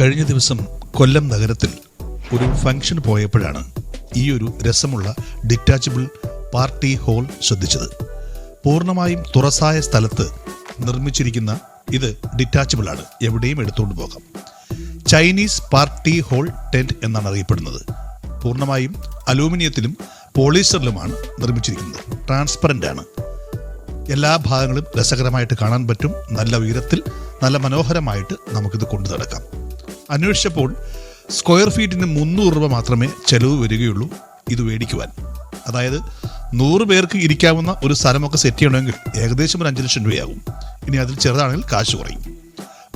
കഴിഞ്ഞ ദിവസം കൊല്ലം നഗരത്തിൽ ഒരു ഫംഗ്ഷൻ പോയപ്പോഴാണ് ഈ ഒരു രസമുള്ള ഡിറ്റാച്ചബിൾ പാർട്ടി ഹോൾ ശ്രദ്ധിച്ചത്. പൂർണമായും തുറസായ സ്ഥലത്ത് നിർമ്മിച്ചിരിക്കുന്ന ഇത് ഡിറ്റാച്ചബിൾ ആണ്. എവിടെയും എടുത്തുകൊണ്ട് പോകാം. ചൈനീസ് പാർട്ടി ഹോൾ ടെന്റ് എന്നാണ് അറിയപ്പെടുന്നത്. പൂർണമായും അലൂമിനിയത്തിലും പോളിസ്റ്ററിലുമാണ് നിർമ്മിച്ചിരിക്കുന്നത്. ട്രാൻസ്പെറന്റ് ആണ്. എല്ലാ ഭാഗങ്ങളും രസകരമായിട്ട് കാണാൻ പറ്റും. നല്ല ഉയരത്തിൽ നല്ല മനോഹരമായിട്ട് നമുക്കിത് കൊണ്ടു നടക്കാം. അന്വേഷിച്ചപ്പോൾ സ്ക്വയർ ഫീറ്റിന് മുന്നൂറ് രൂപ മാത്രമേ ചെലവ് വരികയുള്ളൂ ഇത് മേടിക്കുവാൻ. അതായത് നൂറ് പേർക്ക് ഇരിക്കാവുന്ന ഒരു സ്ഥലമൊക്കെ സെറ്റ് ചെയ്യണമെങ്കിൽ ഏകദേശം ഒരു അഞ്ച് ലക്ഷം രൂപയാകും. ഇനി അതിൽ ചെറുതാണെങ്കിൽ കാശ് കുറയും.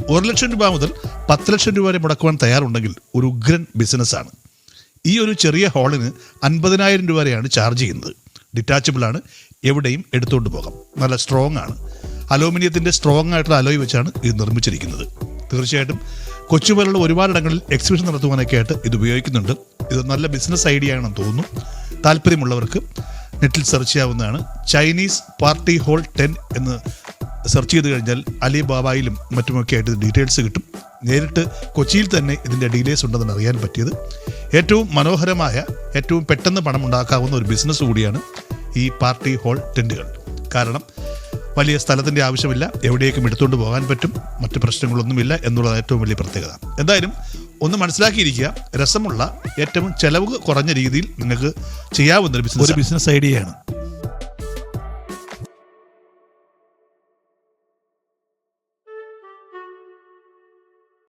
ഒരു ലക്ഷം രൂപ മുതൽ പത്ത് ലക്ഷം രൂപ വരെ മുടക്കുവാൻ തയ്യാറുണ്ടെങ്കിൽ ഒരു ഉഗ്രൻ ബിസിനസ്സാണ് ഈ ഒരു ചെറിയ ഹാളിന് അൻപതിനായിരം രൂപ വരെയാണ് ചാർജ് ചെയ്യുന്നത്. ഡിറ്റാച്ചബിൾ ആണ്. എവിടെയും എടുത്തുകൊണ്ട് പോകാം. നല്ല സ്ട്രോങ് ആണ്. അലൂമിനിയത്തിന്റെ സ്ട്രോങ് ആയിട്ടുള്ള അലോയ് വെച്ചാണ് ഇത് നിർമ്മിച്ചിരിക്കുന്നത്. തീർച്ചയായിട്ടും കൊച്ചു പോലുള്ള ഒരുപാടിടങ്ങളിൽ എക്സിബിഷൻ നടത്തുവാനൊക്കെ ആയിട്ട് ഇത് ഉപയോഗിക്കുന്നുണ്ട്. ഇത് നല്ല ബിസിനസ് ഐഡിയ ആണെന്ന് തോന്നുന്നു. താല്പര്യമുള്ളവർക്ക് നെറ്റിൽ സെർച്ച് ചെയ്യാവുന്നതാണ്. ചൈനീസ് പാർട്ടി ഹോൾ ടെൻ എന്ന് സെർച്ച് ചെയ്ത് കഴിഞ്ഞാൽ അലിബാബായിലും മറ്റുമൊക്കെ ആയിട്ട് ഡീറ്റെയിൽസ് കിട്ടും. നേരിട്ട് കൊച്ചിയിൽ തന്നെ ഇതിന്റെ ഡീറ്റെയിൽസ് ഉണ്ടെന്ന് അറിയാൻ പറ്റിയത്. ഏറ്റവും മനോഹരമായ ഏറ്റവും പെട്ടെന്ന് പണം ഉണ്ടാക്കാവുന്ന ഒരു ബിസിനസ് കൂടിയാണ് ഈ പാർട്ടി ഹോൾ ടെന്റുകൾ കാരണം വലിയ സ്ഥലത്തിന്റെ ആവശ്യമില്ല. എവിടേക്കും എടുത്തുകൊണ്ട് പോകാൻ പറ്റും. മറ്റ് പ്രശ്നങ്ങളൊന്നുമില്ല എന്നുള്ളത് ഏറ്റവും വലിയ പ്രത്യേകത. എന്തായാലും ഒന്ന് മനസ്സിലാക്കിയിരിക്കുക. രസമുള്ള ഏറ്റവും ചെലവ് കുറഞ്ഞ രീതിയിൽ നിങ്ങൾക്ക് ചെയ്യാവുന്ന ഒരു ബിസിനസ് ഐഡിയയാണ്